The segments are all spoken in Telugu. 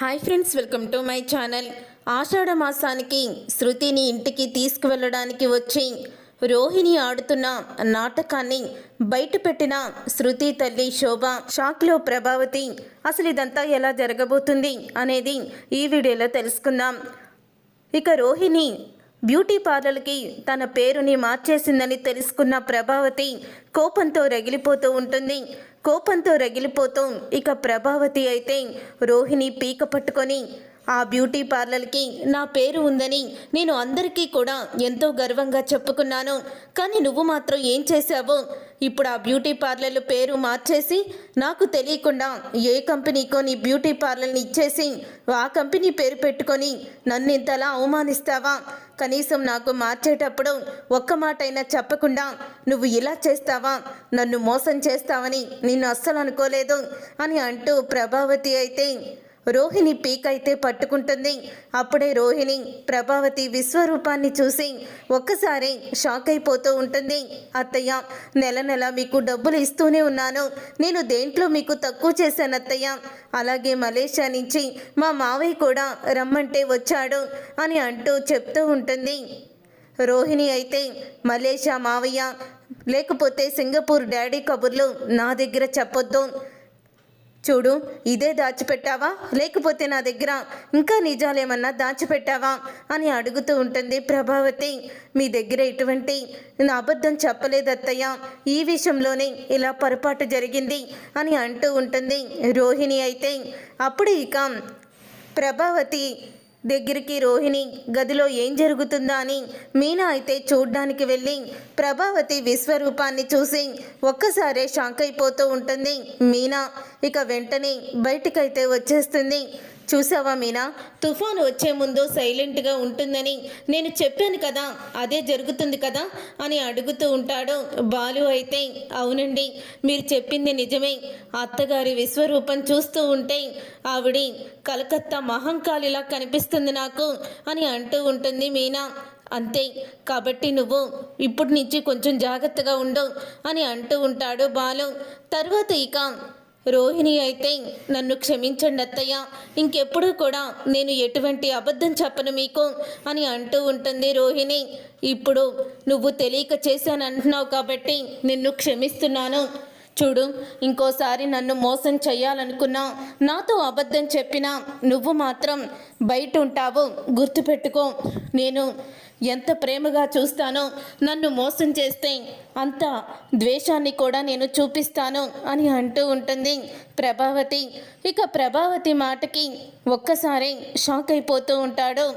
Hi friends welcome to my channel. ఆషాఢ మాసానికి శృతిని ఇంటికి తీసుకువెళ్ళడానికి వచ్చి రోహిణి ఆడుతున్న నాటకాన్ని బయటపెట్టిన శృతి తల్లి శోభ షాక్లో ప్రభావతి అసలు ఇదంతా ఎలా జరగబోతుంది? అనేది ఈ వీడియోలో తెలుసుకుందాం. ఇక రోహిణి బ్యూటీ పార్లర్కి తన పేరుని మార్చేసిందని తెలుసుకున్న ప్రభావతి కోపంతో రగిలిపోతూ ఉంటుంది. కోపంతో రగిలిపోతూ. ఇక ప్రభావతి అయితే రోహిణి పీక పట్టుకొని ఆ బ్యూటీ పార్లర్కి నా పేరు ఉందని నేను అందరికీ కూడా ఎంతో గర్వంగా చెప్పుకున్నాను. కానీ నువ్వు మాత్రం ఏం చేశావు? ఇప్పుడు ఆ బ్యూటీ పార్లర్ పేరు మార్చేసి నాకు తెలియకుండా ఏ కంపెనీకో నీ బ్యూటీ పార్లర్ని ఇచ్చేసి ఆ కంపెనీ పేరు పెట్టుకొని నన్ను ఇంతలా అవమానిస్తావా? కనీసం నాకు మార్చేటప్పుడు ఒక్క మాట అయినా చెప్పకుండా నువ్వు ఇలా చేస్తావా? నన్ను మోసం చేస్తావని నిన్ను అస్సలు అనుకోలేదు అని అంటూ ప్రభావతి అయితే రోహిణి పీక్ అయితే పట్టుకుంటుంది. అప్పుడే రోహిణి ప్రభావతి విశ్వరూపాన్ని చూసి ఒక్కసారి షాక్ అయిపోతూ ఉంటుంది. అత్తయ్య నెల నెల మీకు డబ్బులు ఇస్తూనే ఉన్నాను. నేను దేంట్లో మీకు తక్కువ చేశాను అత్తయ్య? అలాగే మలేషియా నుంచి మా మావయ్య కూడా రమ్మంటే వచ్చాడు అని అంటూ చెప్తూ ఉంటుంది. రోహిణి అయితే మలేషియా మావయ్య లేకపోతే సింగపూర్ డాడీ కబుర్లు నా దగ్గర చెప్పొద్దు. చూడు ఇదే దాచిపెట్టావా? లేకపోతే నా దగ్గర ఇంకా నిజాలేమన్నా దాచిపెట్టావా? అని అడుగుతూ ఉంటుంది ప్రభావతి. మీ దగ్గర ఎటువంటి నా అబద్ధం చెప్పలేదు అత్తయ్య ఈ విషయంలోనే ఇలా పొరపాటు జరిగింది అని అంటూ ఉంటుంది రోహిణి అయితే. అప్పుడు ఇక ప్రభావతి దగ్గరికి రోహిణి గదిలో ఏం జరుగుతుందా అని మీనా అయితే చూడ్డానికి వెళ్ళి ప్రభావతి విశ్వరూపాన్ని చూసి ఒక్కసారే షాక్ అయిపోతూ ఉంటుంది. మీనా ఇక వెంటనే బయటికైతే వచ్చేస్తుంది. చూసావా మీనా? తుఫాను వచ్చే ముందు సైలెంట్గా ఉంటుందని నేను చెప్పాను కదా అదే జరుగుతుంది కదా అని అడుగుతూ ఉంటాడు బాలు అయితే. అవునండి మీరు చెప్పింది నిజమే. అత్తగారి విశ్వరూపం చూస్తూ ఉంటే ఆవిడి కలకత్తా మహంకాళిలా కనిపిస్తుంది నాకు అని అంటూ ఉంటుంది మీనా. అంతే కాబట్టి నువ్వు ఇప్పటి నుంచి కొంచెం జాగ్రత్తగా ఉండు అని అంటూ ఉంటాడు బాలు. తర్వాత ఇక రోహిణి అయితే నన్ను క్షమించండి అత్తయ్య ఇంకెప్పుడు కూడా నేను ఎటువంటి అబద్ధం చెప్పను మీకు అని అంటూ ఉంటుంది రోహిణి. ఇప్పుడు నువ్వు తెలియక చేశానంటున్నావు కాబట్టి నిన్ను క్షమిస్తున్నాను. చూడు ఇంకోసారి నన్ను మోసం చేయాలనుకున్నా నాతో అబద్ధం చెప్పినా నువ్వు మాత్రం బయట ఉంటావు. గుర్తుపెట్టుకో నేను ఎంత ప్రేమగా చూస్తానో నన్ను మోసం చేస్తే అంత ద్వేషాన్ని కూడా నేను చూపిస్తాను అని అంటూ ఉంటుంది ప్రభావతి. ఇక ప్రభావతి మాటకి ఒక్కసారి షాక్ అయిపోతూ ఉంటాడు.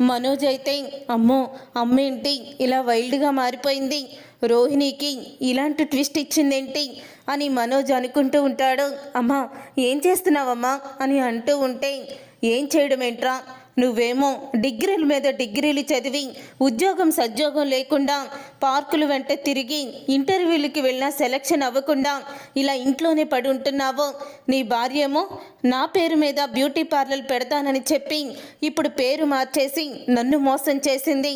మనోజ్ అయితే అమ్మో అమ్మేంటి ఇలా వైల్డ్గా మారిపోయింది. రోహిణికి ఇలాంటి ట్విస్ట్ ఇచ్చిందేంటి? అని మనోజ్ అనుకుంటూ ఉంటాడు. అమ్మా ఏం చేస్తున్నావమ్మా? అని అంటూ ఉంటే ఏం చేయడం ఏంట్రా? నువ్వేమో డిగ్రీల మీద డిగ్రీలు చదివి ఉద్యోగం సద్యోగం లేకుండా పార్కులు వెంట తిరిగి ఇంటర్వ్యూలకి వెళ్ళినా సెలక్షన్ అవ్వకుండా ఇలా ఇంట్లోనే పడి ఉంటున్నావు? నీ భార్య ఏమో నా పేరు మీద బ్యూటీ పార్లర్ పెడతానని చెప్పి ఇప్పుడు పేరు మార్చేసి నన్ను మోసం చేసింది.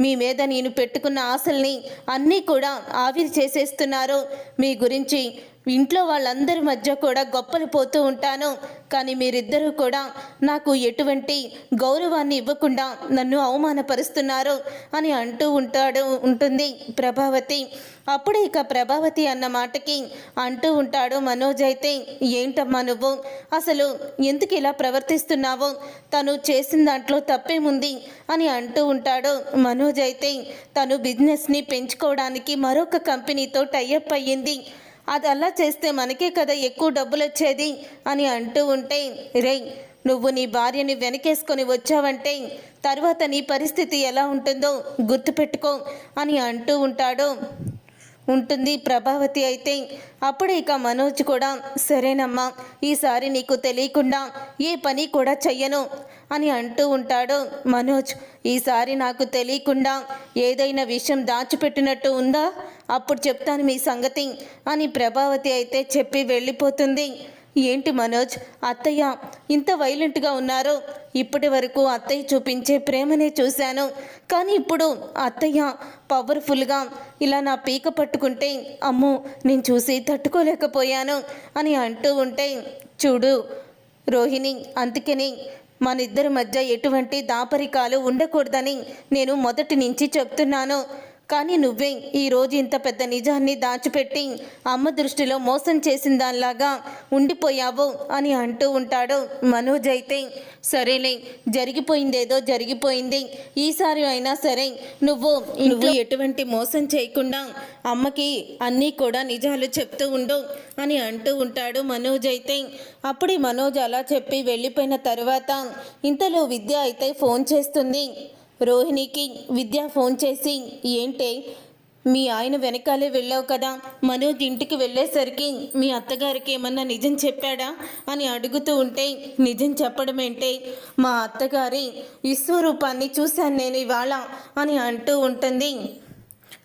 మీ మీద నేను పెట్టుకున్న ఆశల్ని అన్నీ కూడా ఆవిరి చేసేస్తున్నారు. మీ గురించి ఇంట్లో వాళ్ళందరి మధ్య కూడా గొప్పలు పోతూ ఉంటాను. కానీ మీరిద్దరూ కూడా నాకు ఎటువంటి గౌరవాన్ని ఇవ్వకుండా నన్ను అవమానపరుస్తున్నారు అని అంటూ ఉంటాడు ఉంటుంది ప్రభావతి. అప్పుడు ఇక ప్రభావతి అన్న మాటకి అంటూ ఉంటాడు మనోజ్ అయితే ఏంటమ్మా నువ్వు? అసలు ఎందుకు ఇలా ప్రవర్తిస్తున్నావో? తను చేసిన దాంట్లో తప్పేముంది? అని అంటూ ఉంటాడు మనోజ్ అయితే. తను బిజినెస్ని పెంచుకోవడానికి మరొక కంపెనీతో టైఅప్ అయ్యింది. అది అలా చేస్తే మనకే కదా ఎక్కువ డబ్బులు వచ్చేది అని అంటూ ఉంటే రే నువ్వు నీ భార్యని వెనకేసుకొని వచ్చావంటే తర్వాత నీ పరిస్థితి ఎలా ఉంటుందో గుర్తుపెట్టుకో అని అంటూ ఉంటాడు. ఉంటుంది ప్రభావతి అయితే. అప్పుడు ఇక మనోజ్ కూడా సరేనమ్మా ఈసారి నీకు తెలియకుండా ఏ పని కూడా చెయ్యను అని అంటూ ఉంటాడు మనోజ్. ఈసారి నాకు తెలియకుండా ఏదైనా విషయం దాచిపెట్టినట్టు ఉందా? అప్పుడు చెప్తాను మీ సంగతి అని ప్రభావతి అయితే చెప్పి వెళ్ళిపోతుంది. ఏంటి మనోజ్ అత్తయ్య ఇంత వైలెంట్గా ఉన్నారు? ఇప్పటి వరకు అత్తయ్య చూపించే ప్రేమనే చూశాను. కానీ ఇప్పుడు అత్తయ్య పవర్ఫుల్గా ఇలా నా పీక పట్టుకుంటే అమ్మో నేను చూసి తట్టుకోలేకపోయాను అని అంటూ ఉంటే చూడు రోహిణి అందుకని మన ఇద్దరి మధ్య ఎటువంటి దాపరికాలు ఉండకూడదని నేను మొదటి నుంచి చెప్తున్నాను. కానీ నువ్వే. ఈరోజు ఇంత పెద్ద నిజాన్ని దాచిపెట్టి అమ్మ దృష్టిలో మోసం చేసిన దానిలాగా ఉండిపోయావు అని అంటూ ఉంటాడు మనోజ్ అయితే. సరేలే జరిగిపోయిందేదో జరిగిపోయింది. ఈసారి అయినా సరే నువ్వు నువ్వు ఎటువంటి మోసం చేయకుండా అమ్మకి అన్నీ కూడా నిజాలు చెప్తూ ఉండు అని అంటూ ఉంటాడు మనోజ్ అయితే. అప్పుడే మనోజ్ అలా చెప్పి వెళ్ళిపోయిన తర్వాత ఇంతలో విద్య అయితే ఫోన్ చేస్తుంది. రోహిణికి విద్య ఫోన్ చేసి ఏంటే మీ ఆయన వెనకాలే వెళ్ళావు కదా? మనోజ్ ఇంటికి వెళ్ళేసరికి మీ అత్తగారికి ఏమన్నా నిజం చెప్పాడా? అని అడుగుతూ ఉంటే నిజం చెప్పడం ఏంటే? మా అత్తగారి విశ్వరూపాన్ని చూశాను నేను ఇవాళ అని అంటూ ఉంటుంది.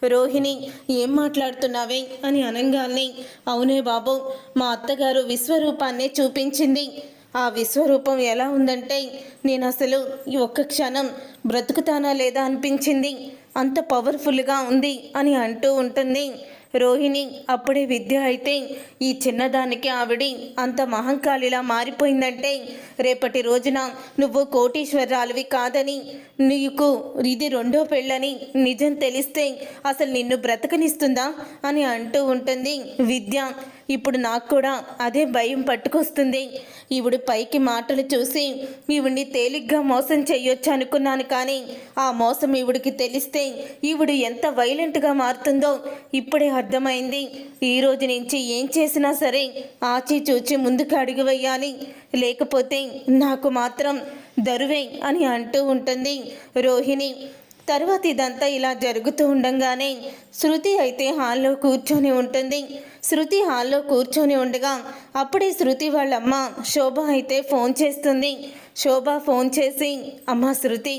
రోహిణి ఏం మాట్లాడుతున్నావే? అని అనగానే అవునే బాబు మా అత్తగారు విశ్వరూపాన్నే చూపించింది. ఆ విశ్వరూపం ఎలా ఉందంటే నేను అసలు ఈ ఒక్క క్షణం బ్రతుకుతానా లేదా అనిపించింది? అంత పవర్ఫుల్గా ఉంది అని అంటూ ఉంటుంది. రోహిణి అప్పుడే విద్య అయితే ఈ చిన్నదానికి ఆవిడి అంత మహంకాళిలా మారిపోయిందంటే రేపటి రోజున నువ్వు కోటీశ్వరాలువి కాదని నీకు ఇది రెండో పెళ్ళని నిజం తెలిస్తే అసలు నిన్ను బ్రతకనిస్తుందా? అని అంటూ ఉంటుంది. విద్య ఇప్పుడు నాకు కూడా అదే భయం పట్టుకొస్తుంది. ఈవిడ పైకి మాటలు చూసి ఈవిడిని తేలిగ్గా మోసం చేయొచ్చు అనుకున్నాను కానీ ఆ మోసం ఈవిడికి తెలిస్తే ఈవిడు ఎంత వైలెంట్గా మారుతుందో ఇప్పుడే అర్థమైంది. ఈ రోజు నుంచి ఏం చేసినా సరే ఆచి చూచి ముందుకు అడుగు వేయాలి లేకపోతే నాకు మాత్రం దరువే అని అంటూ ఉంటుంది రోహిణి. తర్వాత ఇదంతా ఇలా జరుగుతూ ఉండగానే శృతి అయితే హాల్లో కూర్చొని ఉంటుంది. శృతి హాల్లో కూర్చొని ఉండగా అప్పుడే శృతి వాళ్ళమ్మ శోభ అయితే ఫోన్ చేస్తుంది. శోభ ఫోన్ చేసి అమ్మ శృతి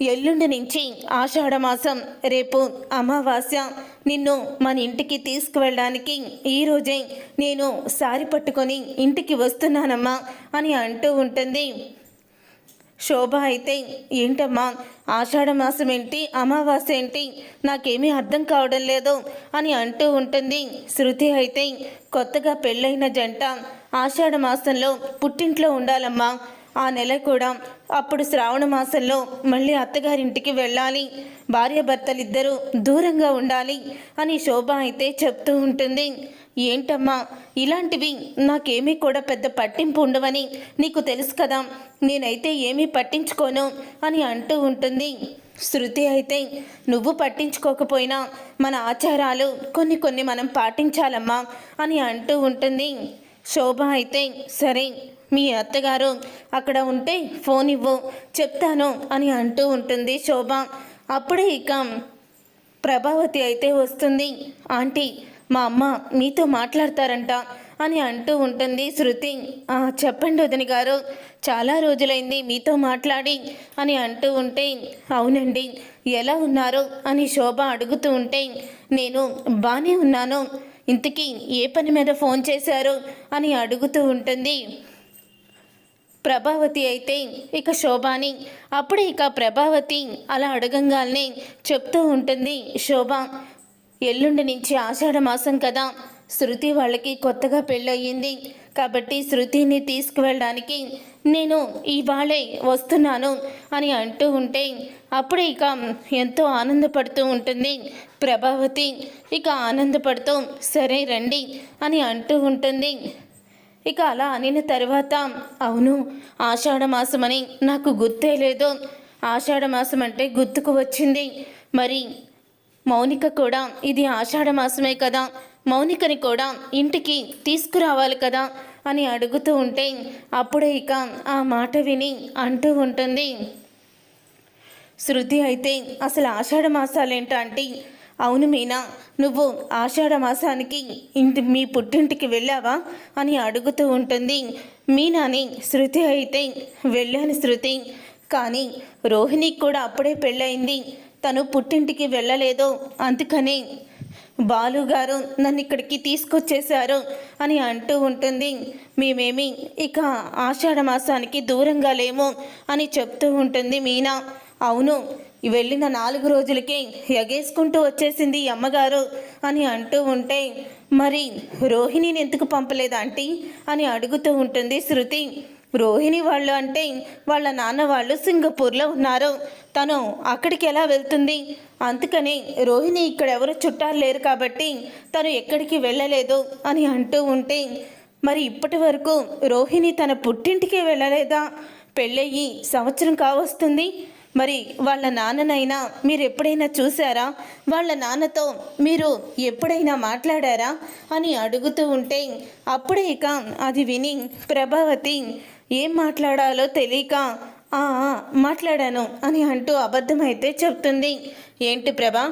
ఎల్లుండి నుంచి ఆషాఢ మాసం రేపు అమావాస్య. నిన్ను మన ఇంటికి తీసుకువెళ్ళడానికి ఈరోజే నేను సారి పట్టుకొని ఇంటికి వస్తున్నానమ్మా అని అంటూ ఉంటుంది. శోభ అయితే ఏంటమ్మా? ఆషాఢ మాసం ఏంటి? అమావాస్య ఏంటి? నాకేమీ అర్థం కావడం లేదు అని అంటూ ఉంటుంది. శృతి అయితే కొత్తగా పెళ్ళైన జంట ఆషాఢ మాసంలో పుట్టింట్లో ఉండాలమ్మా. ఆ నెల కూడా అప్పుడు శ్రావణ మాసంలో మళ్ళీ అత్తగారింటికి వెళ్ళాలి. భార్యాభర్తలిద్దరూ దూరంగా ఉండాలి అని శోభ అయితే చెప్తూ ఉంటుంది. ఏంటమ్మా ఇలాంటివి నాకేమీ కూడా పెద్ద పట్టింపు ఉండవని నీకు తెలుసు కదా నేనైతే ఏమీ పట్టించుకోను అని అంటూ ఉంటుంది. శృతి అయితే నువ్వు పట్టించుకోకపోయినా మన ఆచారాలు కొన్ని కొన్ని మనం పాటించాలమ్మా అని అంటూ ఉంటుంది. శోభ అయితే సరే మీ అత్తగారు అక్కడ ఉంటే ఫోన్ ఇవ్వు చెప్తాను అని అంటూ ఉంటుంది శోభ. అప్పుడే ఇక ప్రభావతి అయితే వస్తుంది. ఆంటీ మా అమ్మ మీతో మాట్లాడతారంట అని అంటూ ఉంటుంది శృతి. చెప్పండి వదిన గారు చాలా రోజులైంది మీతో మాట్లాడి అని అంటూ ఉంటే అవునండి ఎలా ఉన్నారు? అని శోభ అడుగుతూ ఉంటే నేను బాగానే ఉన్నాను. ఇంతకీ ఏ పని మీద ఫోన్ చేశారు? అని అడుగుతూ ఉంటుంది. ప్రభావతి అయితే ఇక శోభాని. అప్పుడే ఇక ప్రభావతి అలా అడగంగానే చెప్తూ ఉంటుంది శోభ. ఎల్లుండి నుంచి ఆషాఢ మాసం కదా. శృతి వాళ్ళకి కొత్తగా పెళ్ళయింది కాబట్టి శృతిని తీసుకువెళ్ళడానికి నేను ఇవాళే వస్తున్నాను అని అంటూ ఉంటే అప్పుడే ఇక ఎంతో ఆనందపడుతూ ఉంటుంది ప్రభావతి. ఇక ఆనందపడుతూ సరే రండి అని అంటూ ఉంటుంది ఇక అలా అనిన తర్వాత అవును ఆషాఢ మాసం అని నాకు గుర్తే లేదు. ఆషాఢ మాసం అంటే గుర్తుకు వచ్చింది. మరి మౌనిక కూడా ఇది ఆషాఢ మాసమే కదా. మౌనికని కూడా ఇంటికి తీసుకురావాలి కదా అని అడుగుతూ ఉంటే అప్పుడే ఇక ఆ మాట విని అంటూ ఉంటుంది. శృతి అయితే అసలు ఆషాఢ మాసాలేంట అంటే? అవును మీనా నువ్వు ఆషాఢ మాసానికి ఇంటి మీ పుట్టింటికి వెళ్ళావా? అని అడుగుతూ ఉంటుంది. మీనాని శృతి అయితే వెళ్ళాను శృతి. కానీ రోహిణికి కూడా అప్పుడే పెళ్ళయింది. తను పుట్టింటికి వెళ్ళలేదు. అందుకని బాలుగారు నన్ను ఇక్కడికి తీసుకొచ్చేశారు అని అంటూ ఉంటుంది. మేమేమి ఇక ఆషాఢ మాసానికి దూరంగా లేము అని చెప్తూ ఉంటుంది మీనా. అవును వెళ్ళిన నాలుగు రోజులకే ఎగేసుకుంటూ వచ్చేసింది అమ్మగారు అని అంటూ ఉంటే మరి రోహిణిని ఎందుకు పంపలేదు ఆంటీ? అని అడుగుతూ ఉంటుంది శృతి. రోహిణి వాళ్ళు అంటే వాళ్ళ నాన్న వాళ్ళు సింగపూర్లో ఉన్నారు. తను అక్కడికి ఎలా వెళ్తుంది? అందుకని రోహిణి ఇక్కడ ఎవరు చుట్టాలు లేరు కాబట్టి తను ఎక్కడికి వెళ్ళలేదు అని అంటూ ఉంటే మరి ఇప్పటి వరకు రోహిణి తన పుట్టింటికే వెళ్ళలేదా? పెళ్ళయ్యి సంవత్సరం కావస్తుంది. మరి వాళ్ళ నాన్ననైనా మీరు ఎప్పుడైనా చూసారా? వాళ్ళ నాన్నతో మీరు ఎప్పుడైనా మాట్లాడారా? అని అడుగుతూ ఉంటే అప్పుడే ఇక అది విని ప్రభావతి ఏం మాట్లాడాలో తెలియక "ఆ, మాట్లాడాను అని అంటూ అబద్ధమైతే చెప్తుంది. ఏంటి ప్రభా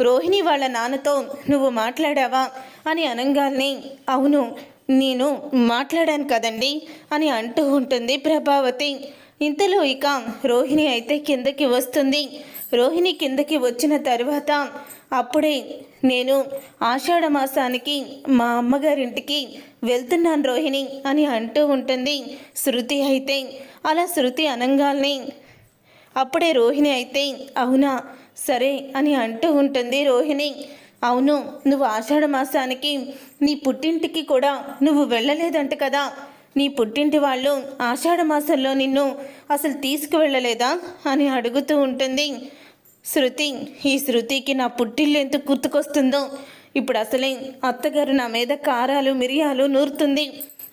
రోహిణి వాళ్ళ నాన్నతో నువ్వు మాట్లాడావా? అని అనంగాల్ని అవును నేను మాట్లాడాను కదండి అని అంటూ ఉంటుంది ప్రభావతి. ఇంతలో ఇక రోహిణి అయితే కిందకి వస్తుంది. రోహిణి కిందకి వచ్చిన తర్వాత అప్పుడే నేను ఆషాఢ మాసానికి మా అమ్మగారింటికి వెళ్తున్నాను రోహిణి అని అంటూ ఉంటుంది శృతి అయితే. అలా శృతి అనంగాల్ని అప్పుడే రోహిణి అయితే అవునా? సరే అని అంటూ ఉంటుంది రోహిణి. అవును నువ్వు ఆషాఢ మాసానికి నీ పుట్టింటికి కూడా నువ్వు వెళ్ళలేదంట కదా? నీ పుట్టింటి వాళ్ళు ఆషాఢ మాసంలో నిన్ను అసలు తీసుకువెళ్ళలేదా అని అడుగుతూ ఉంటుంది. శృతి ఈ శృతికి నా పుట్టిల్లు ఎంత గుర్తుకొస్తుందో? ఇప్పుడు అసలే అత్తగారు నా మీద కారాలు మిరియాలు నూరుతుంది.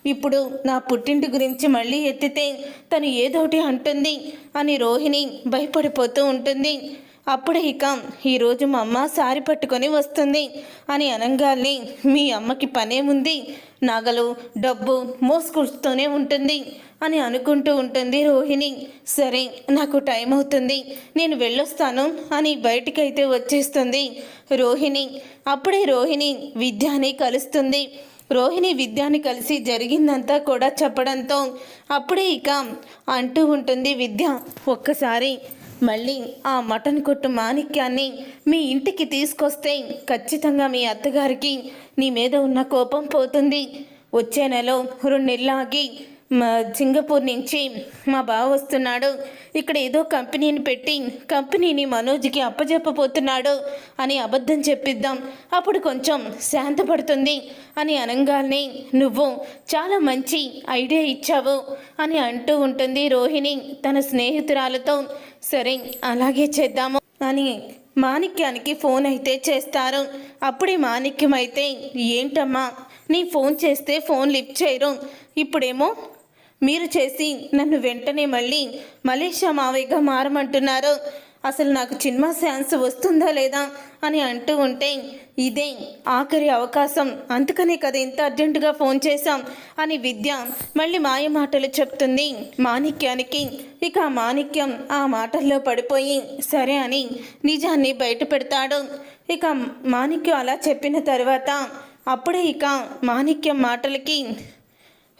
ఇప్పుడు నా పుట్టింటి గురించి మళ్ళీ ఎత్తితే తను ఏదోటి అంటుంది అని రోహిణి భయపడిపోతూ ఉంటుంది. అప్పుడే ఇక ఈరోజు మా అమ్మ సారి పట్టుకొని వస్తుంది అని అనగానే మీ అమ్మకి పనేముంది నగలు డబ్బు మోసుకుస్తూనే ఉంటుంది అని అనుకుంటూ ఉంటుంది రోహిణి. సరే నాకు టైం అవుతుంది నేను వెళ్ళొస్తాను అని బయటికైతే వచ్చేస్తుంది రోహిణి. అప్పుడే రోహిణి విద్యాని కలుస్తుంది. రోహిణి విద్యాని కలిసి జరిగిందంతా కూడా చెప్పడంతో అప్పుడే ఇక అంటూ ఉంటుంది విద్య ఒక్కసారి మళ్ళీ ఆ మటన్ కొట్టు మాణిక్యాన్ని మీ ఇంటికి తీసుకొస్తే ఖచ్చితంగా మీ అత్తగారికి నీ మీద ఉన్న కోపం పోతుంది. వచ్చే నెల రెండు నెలలు ఆగి సింగపూర్ నుంచి మా బావ వస్తున్నాడు. ఇక్కడ ఏదో కంపెనీని పెట్టి కంపెనీని మనోజ్కి అప్పజెప్పబోతున్నాడు అని అబద్ధం చెప్పిద్దాం. అప్పుడు కొంచెం శాంతపడుతుంది అని అనగానే నువ్వు చాలా మంచి ఐడియా ఇచ్చావు అని అంటూ ఉంటుంది రోహిణి తన స్నేహితురాలతో. సరే అలాగే చేద్దాము అని మాణిక్యానికి ఫోన్ అయితే చేస్తారు. అప్పుడే మాణిక్యం అయితే ఏంటమ్మా నీ ఫోన్ చేస్తే ఫోన్ లిఫ్ట్ చేయరు. ఇప్పుడేమో మీరు చేసి నన్ను వెంటనే మళ్ళీ మలేషియా మావయ్యగా మారమంటున్నారు? అసలు నాకు సినిమా ఛాన్స్ వస్తుందా లేదా అని అంటూ ఉంటే ఇదే ఆఖరి అవకాశం. అందుకనే కదా ఇంత అర్జెంటుగా ఫోన్ చేశాం అని విద్య మళ్ళీ మాయ మాటలు చెప్తుంది. మాణిక్యానికి ఇక మాణిక్యం ఆ మాటల్లో పడిపోయి సరే అని నిజాన్ని బయట పెడతాడు. ఇక మాణిక్యం అలా చెప్పిన తర్వాత అప్పుడే ఇక మాణిక్యం మాటలకి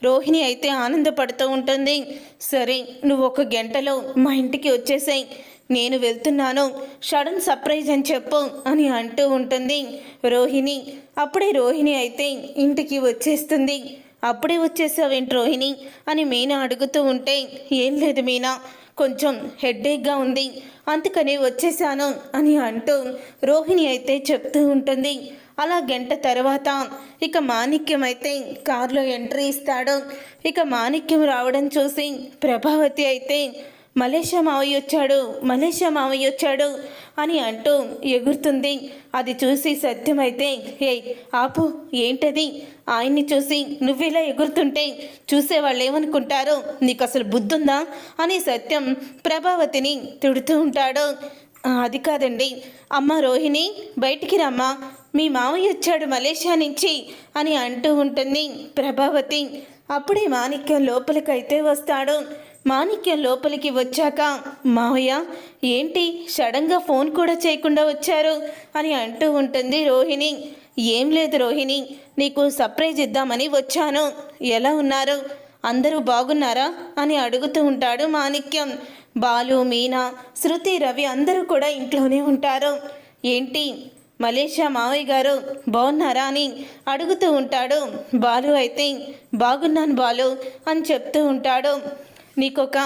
రోహిణి అయితే ఆనందపడుతూ ఉంటుంది. సరే నువ్వు ఒక గంటలో మా ఇంటికి వచ్చేసాయి. నేను వెళ్తున్నాను. సడన్ సర్ప్రైజ్ అని చెప్పు అని అంటూ ఉంటుంది రోహిణి. అప్పుడే రోహిణి అయితే ఇంటికి వచ్చేస్తుంది. అప్పుడే వచ్చేసావేంటి రోహిణి? అని మీనా అడుగుతూ ఉంటే ఏం లేదు మీనా కొంచెం హెడ్ఏక్గా ఉంది. అందుకని వచ్చేసాను అని అంటూ రోహిణి అయితే చెప్తూ ఉంటుంది. అలా గంట తర్వాత ఇక మాణిక్యం అయితే కారులో ఎంట్రీ ఇస్తాడు. ఇక మాణిక్యం రావడం చూసి ప్రభావతి అయితే మలేషియా మావయ్య వచ్చాడు మలేషియా మావయ్య వచ్చాడు అని అంటూ ఎగురుతుంది. అది చూసి సత్యం అయితే ఏ ఆపు ఏంటది? ఆయన్ని చూసి నువ్వెలా ఎగురుతుంటే చూసేవాళ్ళు ఏమనుకుంటారు నీకు అసలు బుద్ధుందా? అని సత్యం ప్రభావతిని తిడుతూ ఉంటాడు. అది కాదండి. అమ్మ రోహిణి బయటికి రమ్మా. మీ మామయ్య వచ్చాడు మలేషియా నుంచి అని అంటూ ఉంటుంది ప్రభావతి. అప్పుడే మాణిక్యం లోపలికైతే వస్తాడు. మాణిక్యం లోపలికి వచ్చాక మావయ్య ఏంటి సడన్గా ఫోన్ కూడా చేయకుండా వచ్చారు? అని అంటూ ఉంటుంది రోహిణి. ఏం లేదు రోహిణి నీకు సర్ప్రైజ్ ఇద్దామని వచ్చాను. ఎలా ఉన్నారు? అందరూ బాగున్నారా? అని అడుగుతూ ఉంటాడు మాణిక్యం. బాలు మీనా శృతి రవి అందరూ కూడా ఇంట్లోనే ఉంటారు. ఏంటి మలేషియా మావయ్య గారు బాగున్నారా అని అడుగుతూ ఉంటాడు. బాలు అయితే బాగున్నాను బాలు అని చెప్తూ ఉంటాడు. నీకొక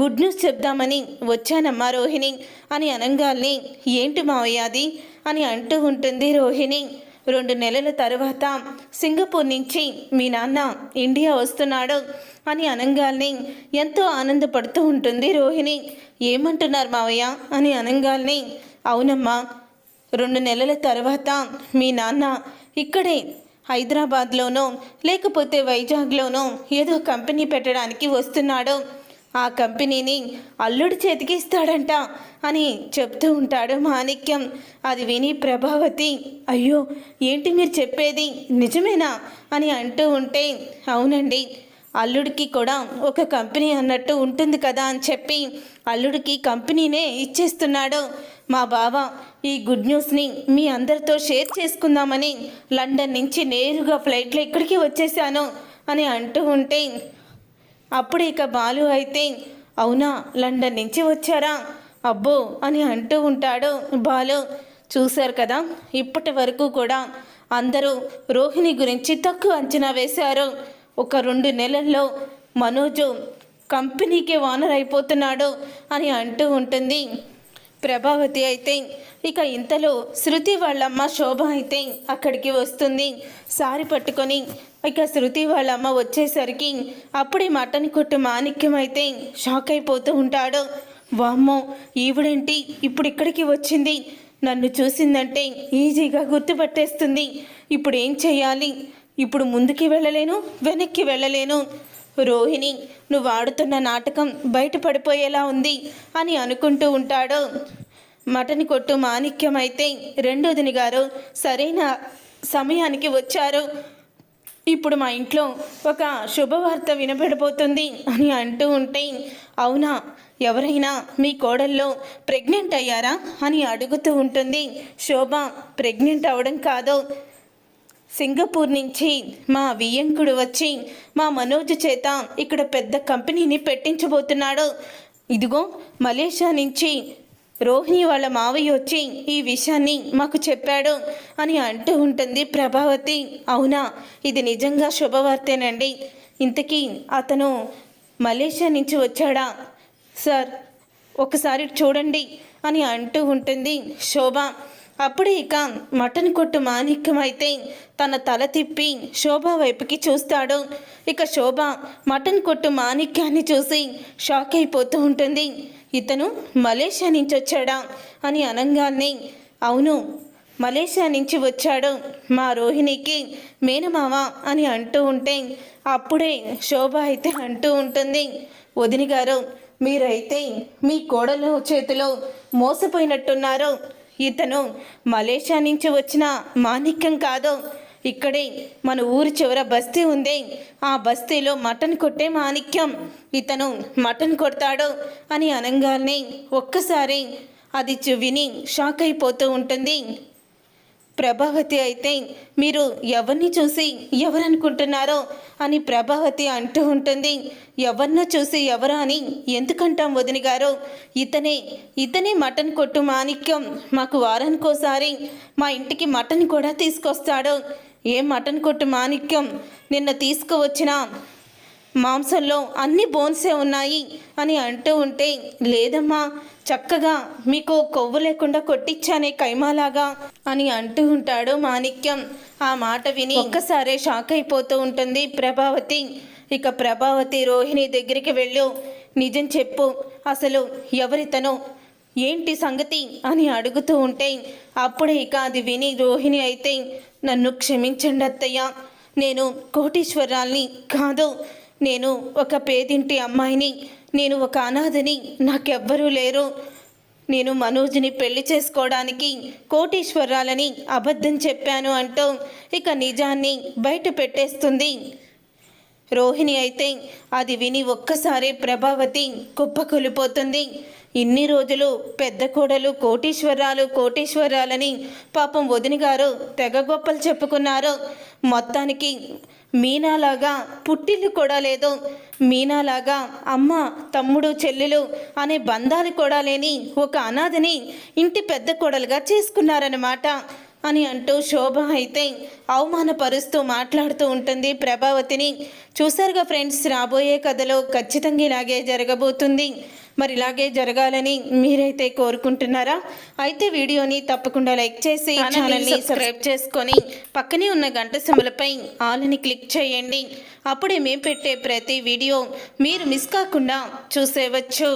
గుడ్ న్యూస్ చెప్దామని వచ్చానమ్మా రోహిణి అని అనంగాల్ని ఏంటి మావయ్య అది? అని అంటూ ఉంటుంది రోహిణి. రెండు నెలల తర్వాత సింగపూర్ నుంచి మీ నాన్న ఇండియా వస్తున్నాడు అని అనంగాల్ని ఎంతో ఆనందపడుతూ ఉంటుంది రోహిణి. ఏమంటున్నారు మావయ్య? అని అనంగాల్ని అవునమ్మా రెండు నెలల తర్వాత మీ నాన్న ఇక్కడే హైదరాబాద్లోనో లేకపోతే వైజాగ్లోనో ఏదో కంపెనీ పెట్టడానికి వస్తున్నాడు. ఆ కంపెనీని అల్లుడి చేతికి ఇస్తాడంట అని చెప్తూ ఉంటాడు మాణిక్యం. అది విని ప్రభావతి అయ్యో ఏంటి మీరు చెప్పేది? నిజమేనా? అని అంటూ ఉంటే అవునండి. అల్లుడికి కూడా ఒక కంపెనీ అన్నట్టు ఉంటుంది కదా అని చెప్పి అల్లుడికి కంపెనీనే ఇచ్చేస్తున్నాడు. మా బావ ఈ గుడ్ న్యూస్ని మీ అందరితో షేర్ చేసుకుందామని లండన్ నుంచి నేరుగా ఫ్లైట్లో ఇక్కడికి వచ్చేసాను అని అంటూ ఉంటే అప్పుడు ఇక బాలు అయితే అవునా లండన్ నుంచి వచ్చారా? అబ్బో అని అంటూ ఉంటాడు బాలు. చూశారు కదా ఇప్పటి వరకు కూడా అందరూ రోహిణి గురించి తక్కువ అంచనా వేశారు. ఒక రెండు నెలల్లో మనోజు కంపెనీకి ఓనర్ అయిపోతున్నాడు అని అంటూ ఉంటుంది. ప్రభావతి అయితే ఇక ఇంతలో శృతి వాళ్ళమ్మ శోభ అయితే అక్కడికి వస్తుంది. సారి పట్టుకొని ఇక శృతి వాళ్ళమ్మ వచ్చేసరికి అప్పుడే మటన్ కొట్టు మాణిక్యం అయితే షాక్ అయిపోతూ ఉంటాడు. వామ్మో ఈవిడేంటి ఇప్పుడు ఇక్కడికి వచ్చింది? నన్ను చూసిందంటే ఈజీగా గుర్తుపట్టేస్తుంది. ఇప్పుడు ఏం చేయాలి ఇప్పుడు ముందుకి వెళ్ళలేను వెనక్కి వెళ్ళలేను. రోహిణి నువ్వు ఆడుతున్న నాటకం బయటపడిపోయేలా ఉంది అని అనుకుంటూ ఉంటాడు. మటన్ కొట్టు మాణిక్యం అయితే రెండోదిని గారు సరైన సమయానికి వచ్చారు. ఇప్పుడు మా ఇంట్లో ఒక శుభవార్త వినబడిపోతుంది అని అంటూ ఉంటే అవునా? ఎవరైనా మీ కోడల్లో ప్రెగ్నెంట్ అయ్యారా? అని అడుగుతూ ఉంటుంది. శోభ ప్రెగ్నెంట్ అవడం కాదు. సింగపూర్ నుంచి మా వియ్యంకుడు వచ్చి మా మనోజ్ చేత ఇక్కడ పెద్ద కంపెనీని పెట్టించబోతున్నాడు. ఇదిగో మలేషియా నుంచి రోహిణి వాళ్ళ మావయ్య వచ్చి ఈ విషయాన్ని మాకు చెప్పాడు అని అంటూ ఉంటుంది ప్రభావతి. అవునా ఇది నిజంగా శుభవార్తేనండి. ఇంతకీ అతను మలేషియా నుంచి వచ్చాడా? సార్ ఒకసారి చూడండి అని అంటూ ఉంటుంది శోభ. అప్పుడే ఇక మటన్ కొట్టు మాణిక్యం అయితే తన తల తిప్పి శోభ వైపుకి చూస్తాడు. ఇక శోభ మటన్ కొట్టు మాణిక్యాన్ని చూసి షాక్ అయిపోతూ ఉంటుంది. ఇతను మలేషియా నుంచి వచ్చాడా అని అనంగానే అవును మలేషియా నుంచి వచ్చాడు మా రోహిణికి మేనమామ అని అంటూ ఉంటే అప్పుడే శోభ అయితే అంటూ ఉంటుంది వదిన గారు మీరైతే మీ కోడలు చేతిలో మోసపోయినట్టున్నారు. ఇతను మలేషియా నుంచి వచ్చిన మాణిక్యం కాదు. ఇక్కడే మన ఊరి చివర బస్తీ ఉంది. ఆ బస్తీలో మటన్ కొట్టే మాణిక్యం. ఇతను మటన్ కొడతాడు అని అనగానే ఒక్కసారి అది చు- విని షాక్ అయిపోతూ ఉంటుంది. ప్రభావతి అయితే మీరు ఎవరిని చూసి ఎవరనుకుంటున్నారో అని ప్రభావతి అంటూ ఉంటుంది. ఎవరినో చూసి ఎవరు అని ఎందుకంటాం వదిన గారు? ఇతనే ఇతనే మటన్ కొట్టు మాణిక్యం. మాకు వారానికోసారి మా ఇంటికి మటన్ కూడా తీసుకొస్తాడు. ఏ మటన్ కొట్టు మాణిక్యం? నిన్న తీసుకువచ్చిన మాంసంలో అన్ని బోన్సే ఉన్నాయి అని అంటూ ఉంటే లేదమ్మా చక్కగా మీకు కొవ్వు లేకుండా కొట్టించానే కైమాలాగా అని అంటూ ఉంటాడు మాణిక్యం. ఆ మాట విని ఒక్కసారే షాక్ అయిపోతూ ఉంటుంది ప్రభావతి. ఇక ప్రభావతి రోహిణి దగ్గరికి వెళ్ళు. నిజం చెప్పు. అసలు ఎవరితను? ఏంటి సంగతి? అని అడుగుతూ ఉంటే అప్పుడే ఇక అది విని రోహిణి అయితే నన్ను క్షమించండి అత్తయ్య నేను కోటీశ్వరాల్ని కాదు నేను ఒక పేదింటి అమ్మాయిని నేను ఒక అనాథని నాకెవ్వరూ లేరు. నేను మనోజ్ని పెళ్ళి చేసుకోవడానికి కోటీశ్వరాలని అబద్ధం చెప్పాను అంటూ ఇక నిజాన్ని బయట పెట్టేస్తుంది. రోహిణి అయితే అది విని ఒక్కసారి ప్రభావతి కుప్పకూలిపోతుంది. ఇన్ని రోజులు పెద్ద కోడలు కోటీశ్వరాలు కోటీశ్వరాలని పాపం వదిన గారు తెగ గొప్పలు చెప్పుకున్నారు. మొత్తానికి మీనాలాగా పుట్టిల్లు కూడా లేదు. మీనాలాగా అమ్మ తమ్ముడు చెల్లెలు అనే బంధాలు కూడా లేని ఒక అనాథని ఇంటి పెద్ద కోడలుగా చేసుకున్నారన్నమాట. అని అంటూ శోభ అయితే అవమానపరుస్తూ మాట్లాడుతూ ఉంటుంది ప్రభావతిని. చూసారుగా ఫ్రెండ్స్ రాబోయే కథలో ఖచ్చితంగా ఇలాగే జరగబోతుంది. మరి ఇలాగే జరగాలని మీరైతే కోరుకుంటున్నారా? అయితే వీడియోని తప్పకుండా లైక్ చేసి ఛానల్ని సబ్స్క్రైబ్ చేసుకొని పక్కనే ఉన్న గంట సింబలపై ఆల్ని క్లిక్ చేయండి. అప్పుడే మేము పెట్టే ప్రతి వీడియో మీరు మిస్ కాకుండా చూసేవచ్చు.